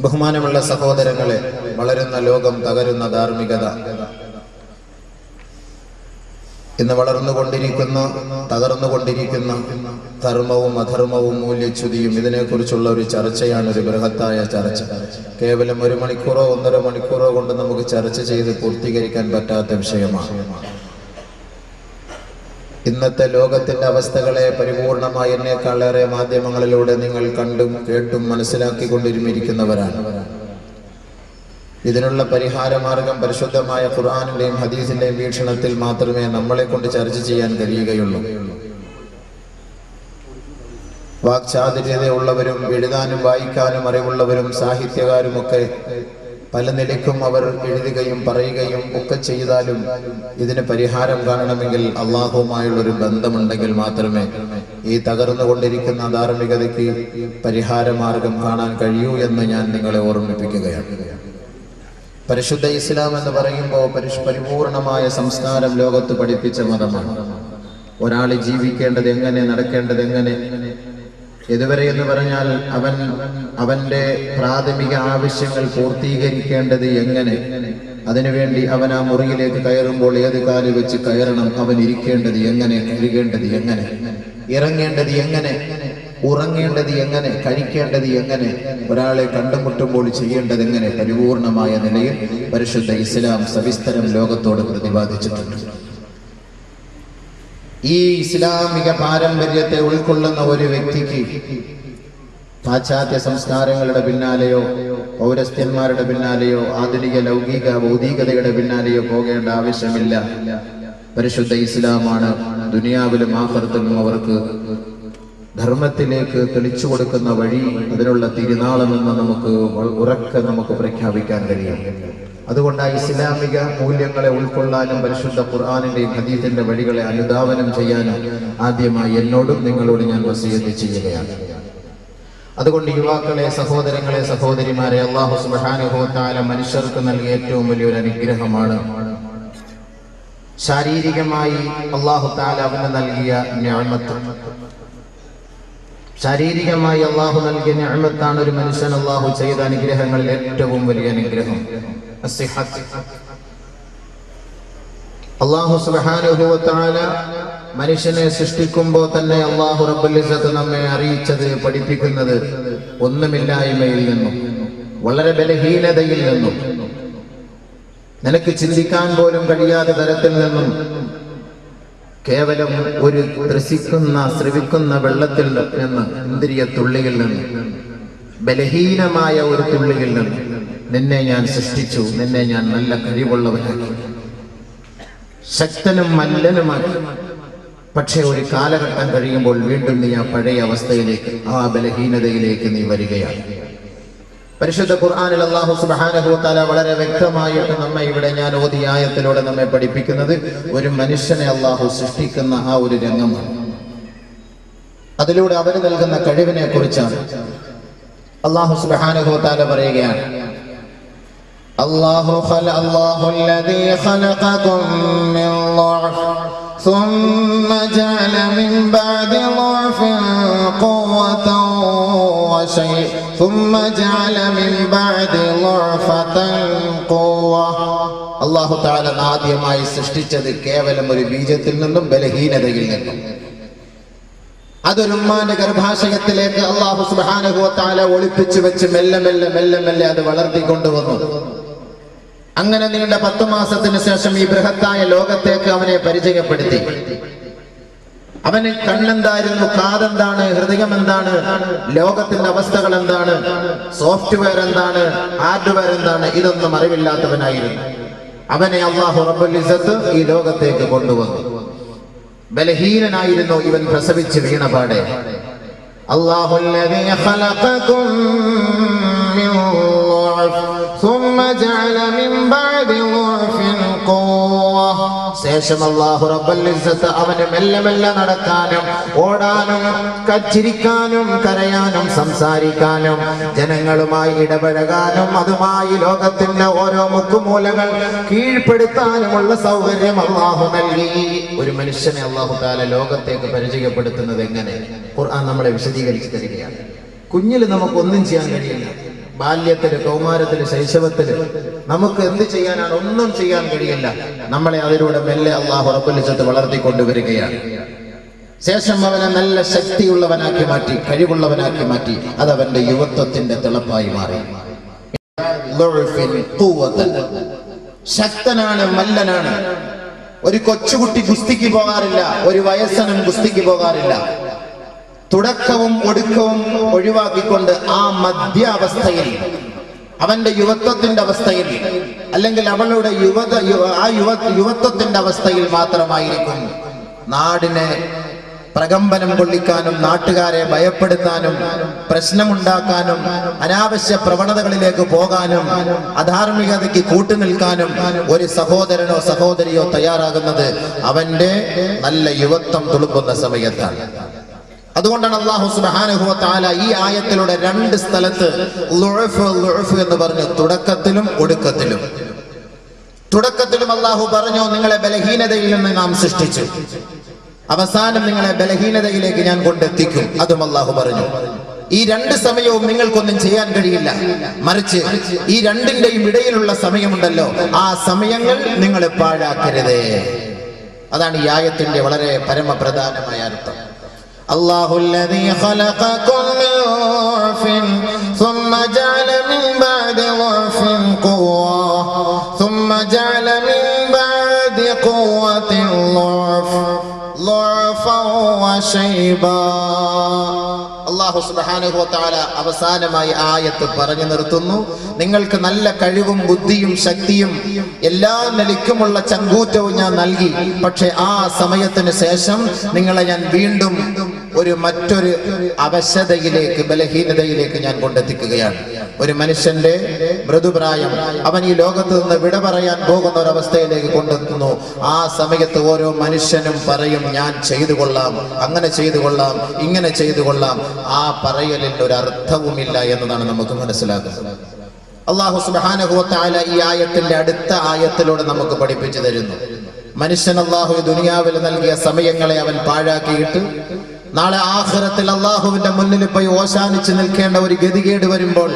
ബഹുമാനമുള്ള സഹോദരങ്ങളെ വളരുന്ന ലോകം തകരുന്ന ധാർമ്മികത. ഇന്ന് വളർന്നുകൊണ്ടിരിക്കുന്ന തകർന്നുകൊണ്ടിരിക്കുന്ന ധർമ്മവും അധർമ്മവും മൂല്യച്യുതിയും ഇതിനെക്കുറിച്ചുള്ള ഒരു ചർച്ചയാണ് ഒരു ബൃഹത്തായ ചർച്ച. കേവലം ഒരു മണിക്കൂറോ ഒന്നര മണിക്കൂറോ കൊണ്ട് നമുക്ക് ചർച്ച ചെയ്ത് പൂർത്തീകരിക്കാൻ പറ്റാത്ത വിഷയമാണ്. ഇന്നത്തെ ലോകത്തിന്റെ അവസ്ഥകളെ പരിപൂർണമായി എന്നേക്കാളേറെ മാധ്യമങ്ങളിലൂടെ നിങ്ങൾ കണ്ടും കേട്ടും മനസ്സിലാക്കിക്കൊണ്ടിരുന്നിരിക്കുന്നവരാണ്. ഇതിനുള്ള പരിഹാര മാർഗം പരിശുദ്ധമായ ഖുർആാനിന്റെയും ഹദീസിന്റെയും വീക്ഷണത്തിൽ മാത്രമേ നമ്മളെ കൊണ്ട് ചർച്ച ചെയ്യാൻ കഴിയുകയുള്ളൂ. വാക്ചാതുര്യതയുള്ളവരും എഴുതാനും വായിക്കാനും അറിവുള്ളവരും സാഹിത്യകാരുമൊക്കെ പല നിലയ്ക്കും അവർ എഴുതുകയും പറയുകയും ഒക്കെ ചെയ്താലും ഇതിന് പരിഹാരം കാണണമെങ്കിൽ അള്ളാഹുവുമായുള്ള ഒരു ബന്ധമുണ്ടെങ്കിൽ മാത്രമേ ഈ തകർന്നുകൊണ്ടിരിക്കുന്ന ധാർമ്മികതയ്ക്ക് പരിഹാര മാർഗം കാണാൻ കഴിയൂ എന്ന് ഞാൻ നിങ്ങളെ ഓർമ്മിപ്പിക്കുകയാണ്. പരിശുദ്ധ ഇസ്ലാം എന്ന് പറയുമ്പോൾ പരിപൂർണമായ സംസ്കാരം ലോകത്ത് പഠിപ്പിച്ച മതമാണ്. ഒരാൾ ജീവിക്കേണ്ടത് എങ്ങനെ നടക്കേണ്ടത് എങ്ങനെ ഇതുവരെ എന്ന് പറഞ്ഞാൽ അവൻ അവന്റെ പ്രാഥമിക ആവശ്യങ്ങൾ പൂർത്തീകരിക്കേണ്ടത് എങ്ങനെ? അതിനുവേണ്ടി അവൻ ആ മുറിയിലേക്ക് കയറുമ്പോൾ ഏത് കാൽ വെച്ച് കയറണം? അവൻ ഇരിക്കേണ്ടത് എങ്ങനെ? കഴുകേണ്ടത് എങ്ങനെ? ഇറങ്ങേണ്ടത് എങ്ങനെ? ഉറങ്ങേണ്ടത് എങ്ങനെ? കഴിക്കേണ്ടത് എങ്ങനെ? ഒരാളെ കണ്ടുമുട്ടുമ്പോൾ ചെയ്യേണ്ടത് എങ്ങനെ? പരിപൂർണമായ നിലയിൽ പരിശുദ്ധ ഇസ്ലാം സവിസ്തരം ലോകത്തോട് പ്രതിപാദിച്ചിട്ടുണ്ട്. ഈ ഇസ്ലാമിക പാരമ്പര്യത്തെ ഉൾക്കൊള്ളുന്ന ഒരു വ്യക്തിക്ക് പാശ്ചാത്യ സംസ്കാരങ്ങളുടെ പിന്നാലെയോ പൗരസ്ത്യന്മാരുടെ പിന്നാലെയോ ആധുനിക ലൗകിക ഭൗതികതയുടെ പിന്നാലെയോ പോകേണ്ട ആവശ്യമില്ല. പരിശുദ്ധ ഇസ്ലാമാണ് ദുനിയാവിലും ആഹൃത്തിലും അവർക്ക് ധർമ്മത്തിലേക്ക് തെളിച്ചു കൊടുക്കുന്ന വഴി അതിനുള്ള തിരുനാളമെന്ന് നമുക്ക് ഉറക്കെ നമുക്ക് പ്രഖ്യാപിക്കാൻ കഴിയും. അതുകൊണ്ട് ഇസ്ലാമിക മൂല്യങ്ങളെ ഉൾക്കൊള്ളാനും പരിശുദ്ധ ഖുർആാനിന്റെയും ഹദീത്തിന്റെ വഴികളെ അനുധാവനം ചെയ്യാനും ആദ്യമായി എന്നോടും നിങ്ങളോട് ഞാൻ വസീയത്ത് ചെയ്യുകയാണ്. അതുകൊണ്ട് യുവാക്കളെ സഹോദരങ്ങളെ സഹോദരിമാരെ അള്ളാഹു സുബാനുഭവത്താല മനുഷ്യർക്ക് നൽകിയ ഏറ്റവും വലിയൊരു അനുഗ്രഹമാണ്. ശാരീരികമായി അള്ളാഹു താല അവന് നൽകിയ ഞാമത്ത്. ശാരീരികമായി അള്ളാഹു നൽകിയ ഞാമത്താണ് ഒരു മനുഷ്യൻ അള്ളാഹു ചെയ്ത അനുഗ്രഹങ്ങളിൽ ഏറ്റവും വലിയ അനുഗ്രഹം. അള്ളാഹു സുബാനുഭവത്താല മനുഷ്യനെ സൃഷ്ടിക്കുമ്പോൾ തന്നെ അള്ളാഹു റബ്ബുൽ നമ്മെ അറിയിച്ചത് പഠിപ്പിക്കുന്നത് ഒന്നുമില്ലായ്മയിൽ നിന്നും വളരെ ബലഹീനതയിൽ നിന്നും നിനക്ക് ചിന്തിക്കാൻ പോലും കഴിയാത്ത തരത്തിൽ നിന്നും കേവലം ഒരു ത്രസിക്കുന്ന ശ്രവിക്കുന്ന വെള്ളത്തിൽ നിന്ന് ഇന്ദ്രിയ തുള്ളിയിൽ നിന്ന് ബലഹീനമായ ഒരു തുള്ളിയിൽ നിന്ന് നിന്നെ ഞാൻ സൃഷ്ടിച്ചു. നിന്നെ ഞാൻ നല്ല കഴിവുള്ളവനാക്കി. ശക്തനും മല്ലനുമാക്കി പക്ഷേ ഒരു കാലഘട്ടം കഴിയുമ്പോൾ വീണ്ടും നീ ആ പഴയ അവസ്ഥയിലേക്ക് ആ ബലഹീനതയിലേക്ക് നീ വരികയാണ്. പരിശുദ്ധ ഖുർആാനിൽ അള്ളാഹു തആല വളരെ വ്യക്തമായിട്ട് നമ്മെ ഇവിടെ ഞാൻ ഓതിയായത്തിലൂടെ നമ്മെ പഠിപ്പിക്കുന്നത് ഒരു മനുഷ്യനെ അള്ളാഹു സൃഷ്ടിക്കുന്ന ആ ഒരു രംഗമാണ്. അതിലൂടെ അവന് നൽകുന്ന കഴിവിനെ കുറിച്ചാണ് അള്ളാഹു തആല പറയുകയാണ് അല്ലാഹു ഖല അല്ലാഹു الذي خلقكم من ضعف ثم جعل من بعد ضعف قوة وشيء ثم جعل من بعد ضعفة قوة അള്ളാഹു താല ആദ്യമായി സൃഷ്ടിച്ചത് കേവലം ഒരു ബീജത്തിൽ നിന്നും ബലഹീനതയിൽ നിന്നും അതൊരു ഉമ്മാന്റെ ഗർഭാശയത്തിലേക്ക് അള്ളാഹു സുബാനുഭവത്താല ഒളിപ്പിച്ചു വെച്ച് മെല്ലെ മെല്ലെ മെല്ലെ മെല്ലെ അത് വളർത്തിക്കൊണ്ടുവന്നു അങ്ങനെ നീണ്ട പത്തു മാസത്തിന് ശേഷം ഈ ബൃഹത്തായ ലോകത്തേക്ക് അവനെ പരിചയപ്പെടുത്തി. അവന് കണ്ണെന്തായിരുന്നു കാതെന്താണ് ഹൃദയം എന്താണ് ലോകത്തിന്റെ അവസ്ഥകൾ എന്താണ് സോഫ്റ്റ്വെയർ എന്താണ് ഹാർഡ്വെയർ എന്താണ് ഇതൊന്നും അറിവില്ലാത്തവനായിരുന്നു. അവനെ അള്ളാഹു റബുലിസത്ത് ഈ ലോകത്തേക്ക് കൊണ്ടുവന്നു. ബലഹീനനായിരുന്നു ഇവൻ പ്രസവിച്ച് വീണപാടെ. അള്ളാഹുല്ലതീ ഖലഖകും ശേഷം അള്ളാഹു റബ്ബല്ലിസത്ത് അവന് മെല്ലെ മെല്ലെ നടക്കാനും ഓടാനും കച്ചിരിക്കാനും കരയാനും സംസാരിക്കാനും ജനങ്ങളുമായി ഇടപഴകാനും അതുമായി ലോകത്തിന്റെ ഓരോ മുക്കുമൂലകൾ കീഴ്പ്പെടുത്താനുമുള്ള സൗകര്യം അള്ളാഹു നൽകി. ഒരു മനുഷ്യനെ അള്ളാഹു താല ലോകത്തേക്ക് പരിചയപ്പെടുത്തുന്നത് എങ്ങനെ? ഖുർആൻ നമ്മളെ വിശദീകരിച്ചു തരികയാണ്. കുഞ്ഞിൽ നമുക്കൊന്നും ചെയ്യാൻ കഴിയില്ല. ബാല്യത്തിൽ കൗമാരത്തിൽ ശൈശവത്തിൽ നമുക്ക് എന്ത് ചെയ്യാനാണ്? ഒന്നും ചെയ്യാൻ കഴിയില്ല. നമ്മളെ അതിലൂടെ മെല്ലെ അള്ളാഹു റബ്ബുലിച്ചത്ത് വളർത്തിക്കൊണ്ടുവരികയാണ്. ശേഷം അവനെ നല്ല ശക്തിയുള്ളവനാക്കി മാറ്റി കഴിവുള്ളവനാക്കി മാറ്റി അത് അവന്റെ യുവത്വത്തിന്റെ തിളപ്പായി മാറി. ശക്തനാണ് മല്ലനാണ്. ഒരു കൊച്ചുകുട്ടി ഗുസ്തിക്ക് പോകാറില്ല ഒരു വയസ്സനും ഗുസ്തിക്ക് പോകാറില്ല. തുടക്കവും ഒടുക്കവും ഒഴിവാക്കിക്കൊണ്ട് ആ മധ്യാവസ്ഥയിൽ അവന്റെ യുവത്വത്തിന്റെ അവസ്ഥയിൽ അല്ലെങ്കിൽ അവളുടെ യുവത ആ യുവ യുവത്വത്തിന്റെ അവസ്ഥയിൽ മാത്രമായിരിക്കും നാടിനെ പ്രകമ്പനം കൊള്ളിക്കാനും നാട്ടുകാരെ ഭയപ്പെടുത്താനും പ്രശ്നമുണ്ടാക്കാനും അനാവശ്യ പ്രവണതകളിലേക്ക് പോകാനും അധാർമികതയ്ക്ക് കൂട്ടുനിൽക്കാനും ഒരു സഹോദരനോ സഹോദരിയോ തയ്യാറാകുന്നത് അവന്റെ നല്ല യുവത്വം തുളുമ്പുന്ന സമയത്താണ്. അതുകൊണ്ടാണ് അള്ളാഹു തആല ഈ ആയത്തിലൂടെ രണ്ട് സ്ഥലത്ത് എന്ന് പറഞ്ഞു. തുടക്കത്തിലും ഒടുക്കത്തിലും. തുടക്കത്തിലും അള്ളാഹു പറഞ്ഞു നിങ്ങളെ ബലഹീനതയിൽ നിന്ന് നാം സൃഷ്ടിച്ചു. അവസാനം നിങ്ങളെ ബലഹീനതയിലേക്ക് ഞാൻ കൊണ്ടെത്തിക്കും. അതും അള്ളാഹു പറഞ്ഞു. ഈ രണ്ട് സമയവും നിങ്ങൾക്കൊന്നും ചെയ്യാൻ കഴിയില്ല. മറിച്ച് ഈ രണ്ടിന്റെയും ഇടയിലുള്ള സമയമുണ്ടല്ലോ. ആ സമയങ്ങൾ നിങ്ങൾ പാഴാക്കരുത്. അതാണ് ഈ ആയത്തിന്റെ വളരെ പരമപ്രധാനമായ അർത്ഥം. الله الذي خلقكم من ضعف ثم جعل من بعد ضعف قوة ثم جعل من بعد قوة ضعف ضعفا وشيبا അള്ളാഹു സുബ്ഹാനഹു വ തആല അവസാനമായി ആയത്ത് പറഞ്ഞു നിർത്തുന്നു നിങ്ങൾക്ക് നല്ല കഴിവും ബുദ്ധിയും ശക്തിയും എല്ലാ നിലയ്ക്കുമുള്ള ചങ്കൂറ്റവും ഞാൻ നൽകി പക്ഷെ ആ സമയത്തിന് ശേഷം നിങ്ങളെ ഞാൻ വീണ്ടും ഒരു മറ്റൊരു അവശതയിലേക്ക് ബലഹീനതയിലേക്ക് ഞാൻ കൊണ്ടെത്തിക്കുകയാണ്. ഒരു മനുഷ്യന്റെ മൃദുപ്രായം അവൻ ഈ ലോകത്ത് നിന്ന് വിട പറയാൻ പോകുന്ന ഒരു അവസ്ഥയിലേക്ക് കൊണ്ടെത്തുന്നു. ആ സമയത്ത് ഓരോ മനുഷ്യനും പറയും ഞാൻ ചെയ്തു കൊള്ളാം അങ്ങനെ ചെയ്തു കൊള്ളാം ഇങ്ങനെ ചെയ്തു കൊള്ളാം. ആ പറയലിൽ ഒരു അർത്ഥവുമില്ല എന്നതാണ് നമുക്ക് മനസ്സിലാക്കുന്നത്. അള്ളാഹു തആല ഈ ആയത്തിന്റെ അടുത്ത ആയത്തിലൂടെ നമുക്ക് പഠിപ്പിച്ചു തരുന്നു. മനുഷ്യൻ അള്ളാഹു ദുനിയാവിൽ നൽകിയ സമയങ്ങളെ അവൻ പാഴാക്കിയിട്ട് നാളെ ആഖിറത്തിൽ അള്ളാഹുവിന്റെ മുന്നിൽ പോയി ഓശാനിച്ച് നിൽക്കേണ്ട ഒരു ഗതികേട് വരുമ്പോൾ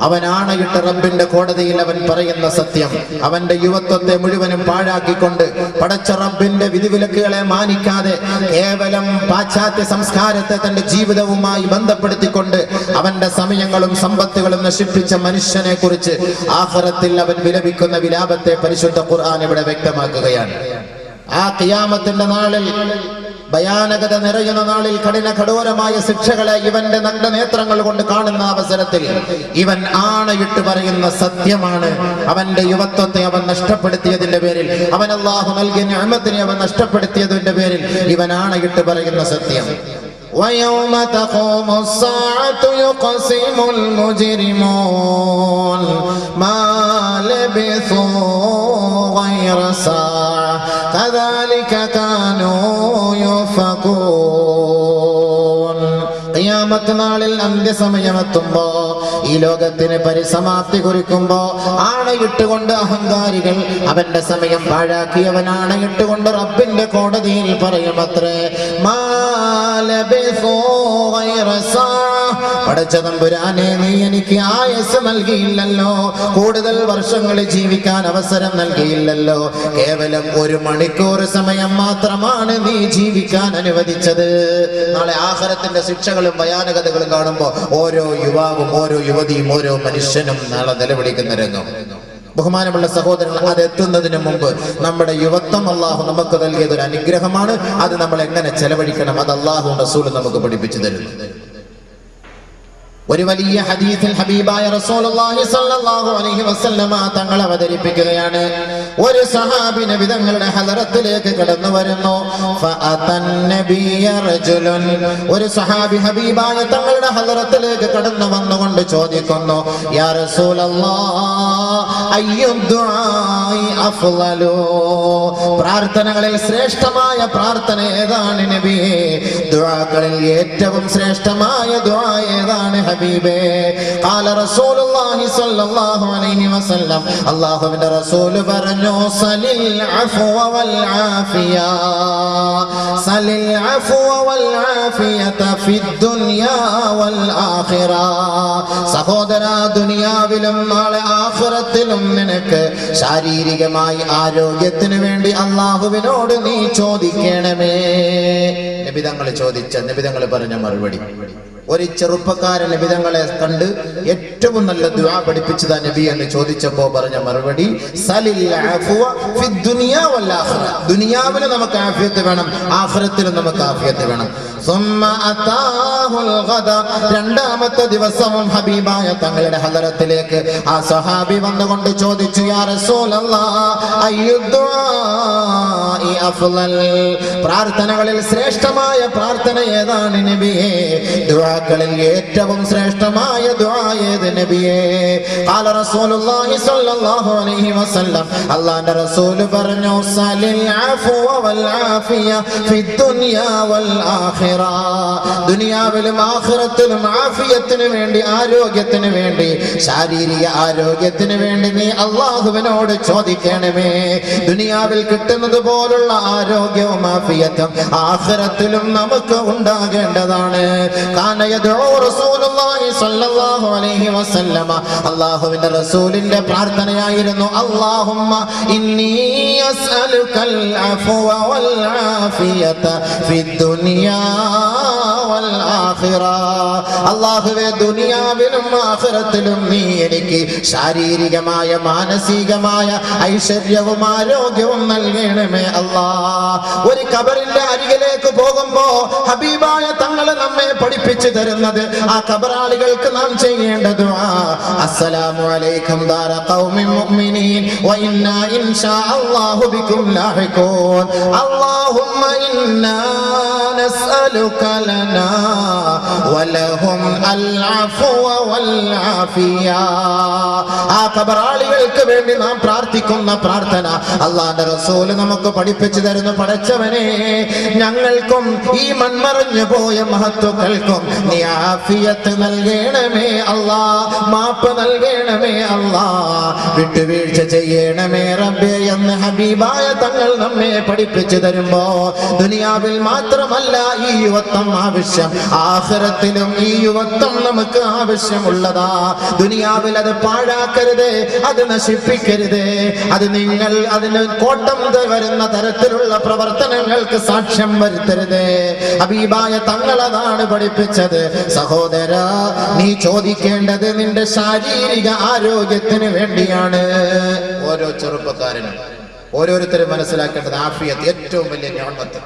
അവൻ ആണയിട്ട റബ്ബിന്റെ കോടതിയിൽ അവൻ പറയുന്ന സത്യം. അവന്റെ യുവത്വത്തെ മുഴുവനും പാഴാക്കിക്കൊണ്ട് പടച്ച റബ്ബിന്റെ വിധിവിലക്കുകളെ മാനിക്കാതെ കേവലം പാശ്ചാത്യ സംസ്കാരത്തെ തന്റെ ജീവിതവുമായി ബന്ധപ്പെടുത്തിക്കൊണ്ട് അവന്റെ സമയങ്ങളും സമ്പത്തുകളും നശിപ്പിച്ച മനുഷ്യനെ കുറിച്ച് ആഖിറത്തിൽ അവൻ വിലപിക്കുന്ന വിലാപത്തെ പരിശുദ്ധ ഖുർആൻ ഇവിടെ വ്യക്തമാക്കുകയാണ്. ആ കിയാമത്തിന്റെ നാളിൽ ഭയാനകത നിറയുന്ന നാളിൽ കഠിന കഠോരമായ ശിക്ഷകളെ ഇവന്റെ നഗ്ന നേത്രങ്ങൾ കൊണ്ട് കാണുന്ന അവസരത്തിൽ ഇവൻ ആണയിട്ട് പറയുന്ന സത്യമാണ് അവന്റെ യുവത്വത്തെ അവൻ നഷ്ടപ്പെടുത്തിയതിന്റെ പേരിൽ അവൻ അള്ളാഹു നൽകിയ ഞാമത്തിനെ അവൻ നഷ്ടപ്പെടുത്തിയതിന്റെ പേരിൽ ഇവൻ ആണയിട്ട് പറയുന്ന സത്യം ويوم تقوم الساعة يقسم المجرمون ما لبثوا غير ساعة كذلك كانوا يؤفكون ഖിയാമത്ത് നാളിൽ അന്ത്യസമയമെത്തുമ്പോ ഈ ലോകത്തിന് പരിസമാപ്തി കുറിക്കുമ്പോ ആണയിട്ടുകൊണ്ട് അഹങ്കാരികൾ അവന്റെ സമയം പാഴാക്കിയവൻ ആണയിട്ടുകൊണ്ട് റബ്ബിന്റെ കോടതിയിൽ പറയുമത്രേ മാലബിസൂ പടച്ച തമ്പുരാനെ നീ എനിക്ക് ആയസ് നൽകിയില്ലല്ലോ. കൂടുതൽ വർഷങ്ങൾ ജീവിക്കാൻ അവസരം നൽകിയില്ലല്ലോ. കേവലം ഒരു മണിക്കൂർ സമയം മാത്രമാണ് നീ ജീവിക്കാൻ അനുവദിച്ചത്. നാളെ ആഹാരത്തിന്റെ ശിക്ഷകളും ഭയാനകതകളും കാണുമ്പോൾ ഓരോ യുവാവും ഓരോ യുവതിയും ഓരോ മനുഷ്യനും നാളെ നിലവിളിക്കുന്ന രംഗം. ബഹുമാനമുള്ള സഹോദരങ്ങൾ അത് എത്തുന്നതിന് മുമ്പ് നമ്മുടെ യുവത്വം അള്ളാഹു നമുക്ക് നൽകിയത് ഒരു അനുഗ്രഹമാണ്. അത് നമ്മൾ എങ്ങനെ ചെലവഴിക്കണം? അത് അള്ളാഹു റസൂൽ നമുക്ക് പഠിപ്പിച്ചു തരുന്നു. ഒരു വലിയ ഹദീസിൽ ഹബീബായ റസൂലുള്ളാഹി സ്വല്ലല്ലാഹു അലൈഹി വസല്ലമ തങ്ങൾ അവതരിപ്പിക്കുകയാണ്. ഒരു സഹാബി നബി തങ്ങളുടെ ഹദറത്തിലേക്ക് കടന്നു വരുന്നു. ഒരു സഹാബി ഹബീബായ തങ്ങളുടെ ഹദറത്തിലേക്ക് കടന്നു വന്നുകൊണ്ട് ചോദിക്കുന്നു യാ അഫ്ളലു പ്രാർത്ഥനകളിൽ ശ്രേഷ്ഠമായ പ്രാർത്ഥന ഏതാണ് നബിയേ ദുആകളിൽ ഏറ്റവും ശ്രേഷ്ഠമായ ദുആ ഏതാണ് ഹബീബേ قال رسول الله صلى الله عليه وسلم അല്ലാഹുവിന്റെ റസൂൽ പറഞ്ഞു സലിൽ അഫ്വ വൽ ആഫിയ സലിൽ അഫ്വ വൽ ആഫിയത ഫിദ്ദുനിയ വൽ ആഖിറ സഹോദര ദുനിയാവിലും നാളെ ആഖിറത്തിലും നിനക്ക് ശാരീരികമായി ആരോഗ്യത്തിന് വേണ്ടി അള്ളാഹുവിനോട് നീ ചോദിക്കണമേ നബിതങ്ങൾ ചോദിച്ച നബിതങ്ങൾ പറഞ്ഞ മറുപടി ഒരു ചെറുപ്പക്കാരൻ നബിതങ്ങളെ കണ്ട് ഏറ്റവും നല്ല ദുആ പഠിപ്പിച്ചത് നബി എന്ന് ചോദിച്ചപ്പോ പറഞ്ഞ മറുപടി ദുനിയാവിന് നമുക്ക് ആഫിയത്ത് വേണം ആഹ്റത്തിലും നമുക്ക് ആഫിയത്ത് വേണം. രണ്ടാമത്തെ ദിവസവും ഹബീബായ തങ്ങളുടെ ഹലരത്തിലേക്ക് ആ സഹാബി വന്നുകൊണ്ട് ചോദിച്ചു പ്രാർത്ഥനകളിൽ ശ്രേഷ്ഠമായ പ്രാർത്ഥന ഏതാണ് നബിയെ ദുആക്കളിൽ ഏറ്റവും ശ്രേഷ്ഠമായ ദുആ നബിയേ ഖാല റസൂലുള്ളാഹി സ്വല്ലല്ലാഹു അലൈഹി വസല്ലം. അല്ലാഹുവിന്റെ റസൂൽ പറഞ്ഞു സലിൽ അഫ്വ വൽ ആഫിയ ഫിദ് ദുനിയ വൽ ആഖിറ ദുനിയാവിലും ആഖിറത്തിലും ആഫിയത്തിന് വേണ്ടി ആരോഗ്യത്തിന് വേണ്ടി ശാരീരിക ആരോഗ്യത്തിന് വേണ്ടി നീ അള്ളാഹുവിനോട് ചോദിക്കണമേ. ദുനിയാവിൽ കിട്ടുന്നത് പോലുള്ള ആരോഗ്യവും ആഫിയത്തും ആഖിറത്തിലും നമുക്ക് ഉണ്ടാകേണ്ടതാണ്. അള്ളാഹുവിന്റെ റസൂലിന്റെ പ്രാർത്ഥനയായിരുന്നു അള്ളാഹുമ്മ ഇന്നി അസ്അലുക്കൽ വൽ ആഫിയത ഫിദ് ദുനിയാ അല്ലാഹുവേ ദുനിയാവിലും ആഖിറത്തിലും നീ എനിക്ക് ശാരീരികമായ മാനസികമായ ഐശ്വര്യവും ആരോഗ്യവും നൽകണമേ അല്ലാ ഒരു കബറിന്റെ അരികിലേക്ക് പോകുമ്പോ ഹബീബായ തങ്ങൾ നമ്മെ പഠിപ്പിച്ചു തരുന്നത് ആ കബറാളികൾക്ക് നാം ചെയ്യേണ്ടത് അസ്സലാമു അലൈക്കും മുഅ്മിനീൻ വ അല്ലാഹു ലാഹിഖൂൻ. അല്ലാഹുമ്മ ഇന്നാ نسألك لنا ولهم العفو والعافية ആ കബറാളികൾക്ക് വേണ്ടി നാം പ്രാർത്ഥിക്കുന്ന പ്രാർത്ഥന അള്ളാന്റെ റസൂല് നമുക്ക് പഠിപ്പിച്ചു തരുന്നു പടച്ചവനെ ഞങ്ങൾക്കും ഈ മൺമറഞ്ഞു പോയ മഹത്വക്കൾക്കും നീ ആഫിയത്ത് നൽകണമേ അല്ലാ മാപ്പ് നൽകണമേ അല്ലാ വിട്ടുവീഴ്ച ചെയ്യണമേ റബ്ബേ എന്ന് ഹബീബായ തങ്ങൾ നമ്മെ പഠിപ്പിച്ചു തരുമ്പോ ദുനിയാവിൽ മാത്രമല്ല ഈ യുവത്വം ആവശ്യം. ആഹ്റത്തിലും ഈ യുവത്വം നമുക്ക് ആവശ്യമുള്ളതാ. ദുനിയാവിൽ അത് പാഴാക്കരുത് അത് നശിപ്പിക്കരുത്. അത് നിങ്ങൾ അതിന് കോട്ടം വരുന്ന തരത്തിലുള്ള പ്രവർത്തനങ്ങൾക്ക് സാക്ഷ്യം വരുത്തരുത്. അബീബായ തങ്ങളതാണ് പഠിപ്പിച്ചത്. സഹോദര നീ ചോദിക്കേണ്ടത് നിന്റെ ശാരീരിക ആരോഗ്യത്തിന് വേണ്ടിയാണ്. ഓരോ ചെറുപ്പക്കാരനും ഓരോരുത്തരും മനസ്സിലാക്കേണ്ടത് ആഫിയത്ത് ഏറ്റവും വലിയ ഞാമത്ത്